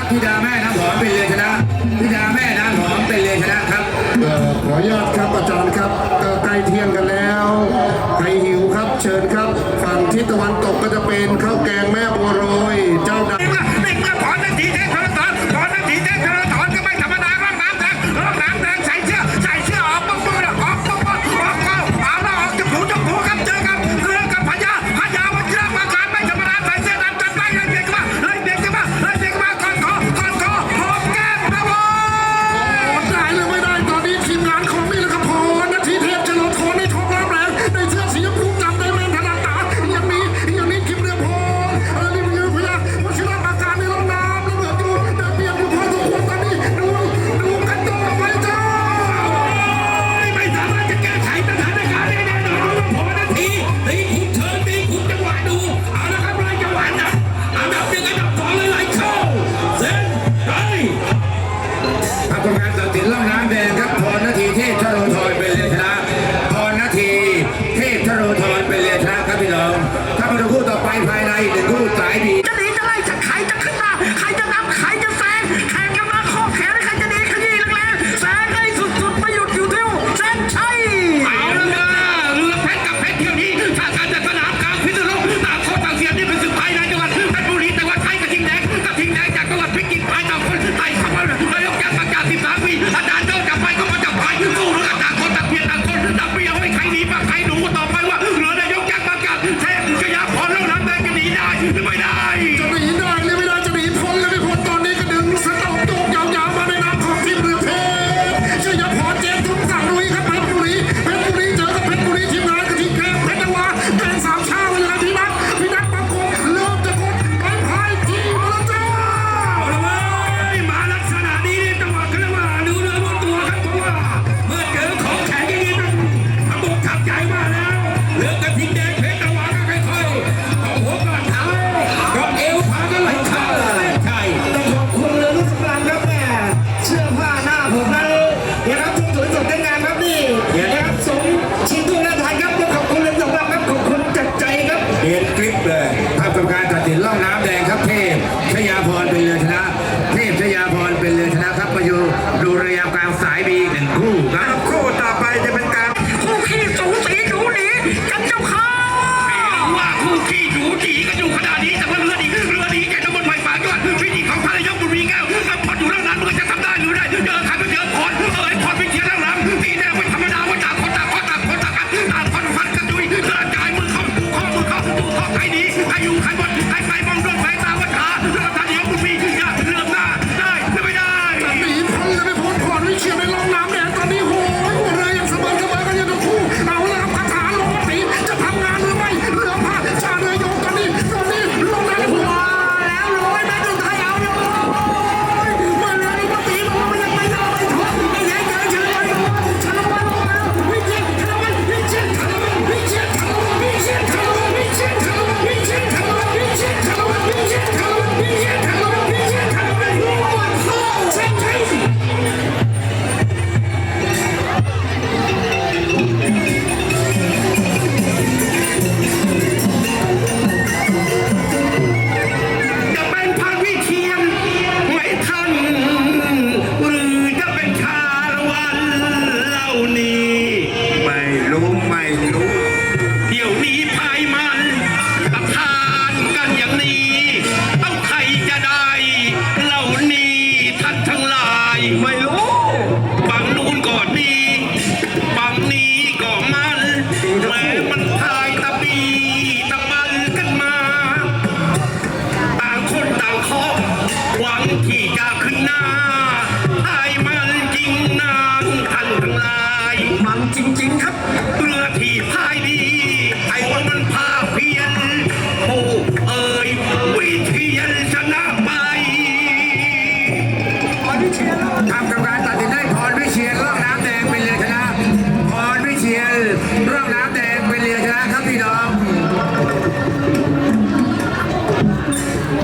ครับธิดาแม่น้ำหอมเป็นเรืชนะธิดาแม่น้ำหอมเป็นเรืชนะครับขออนุญาตครับอาจารย์ครับใกล้เที่ยงกันแล้วใครหิวครับเชิญครับ ฝั่งทิศตะวันตกก็จะเป็นข้าวแกงแม่บัวรอ ทำโคงานตัดสินเล่าน้ำแด 진통나 จะไปพ้นขวานวิเชียนในร่องน้ำแดน